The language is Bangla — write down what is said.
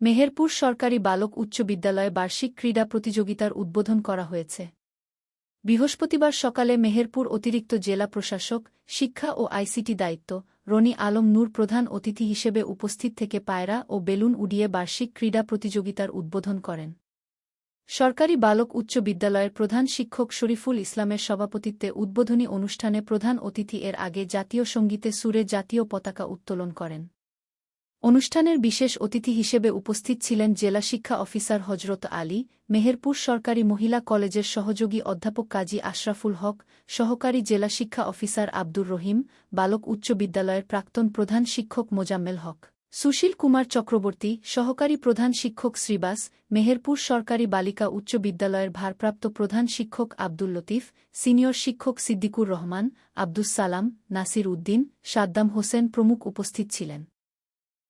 মেহেরপুর সরকারি বালক উচ্চ বিদ্যালয়ে বার্ষিক ক্রীড়া প্রতিযোগিতার উদ্বোধন করা হয়েছে। বৃহস্পতিবার সকালে মেহেরপুর অতিরিক্ত জেলা প্রশাসক, শিক্ষা ও আইসিটি দায়িত্ব, রনি আলম নূর প্রধান অতিথি হিসেবে উপস্থিত থেকে পায়রা ও বেলুন উড়িয়ে বার্ষিক ক্রীড়া প্রতিযোগিতার উদ্বোধন করেন। সরকারি বালক উচ্চ বিদ্যালয়ের প্রধান শিক্ষক শরীফুল ইসলামের সভাপতিত্বে উদ্বোধনী অনুষ্ঠানে প্রধান অতিথি এর আগে জাতীয় সঙ্গীতে সুরে জাতীয় পতাকা উত্তোলন করেন। অনুষ্ঠানের বিশেষ অতিথি হিসেবে উপস্থিত ছিলেন জেলা শিক্ষা অফিসার হজরত আলী, মেহেরপুর সরকারি মহিলা কলেজের সহযোগী অধ্যাপক কাজী আশরাফুল হক, সহকারী জেলা শিক্ষা অফিসার আব্দুর রহিম, বালক উচ্চ বিদ্যালয়ের প্রাক্তন প্রধান শিক্ষক মোজাম্মেল হক, সুশীল কুমার চক্রবর্তী, সহকারী প্রধান শিক্ষক শ্রীবাস, মেহেরপুর সরকারি বালিকা উচ্চ বিদ্যালয়ের ভারপ্রাপ্ত প্রধান শিক্ষক আব্দুল লতিফ, সিনিয়র শিক্ষক সিদ্দিকুর রহমান, আব্দুস সালাম, নাসির উদ্দিন, সাদ্দাম হোসেন প্রমুখ উপস্থিত ছিলেন।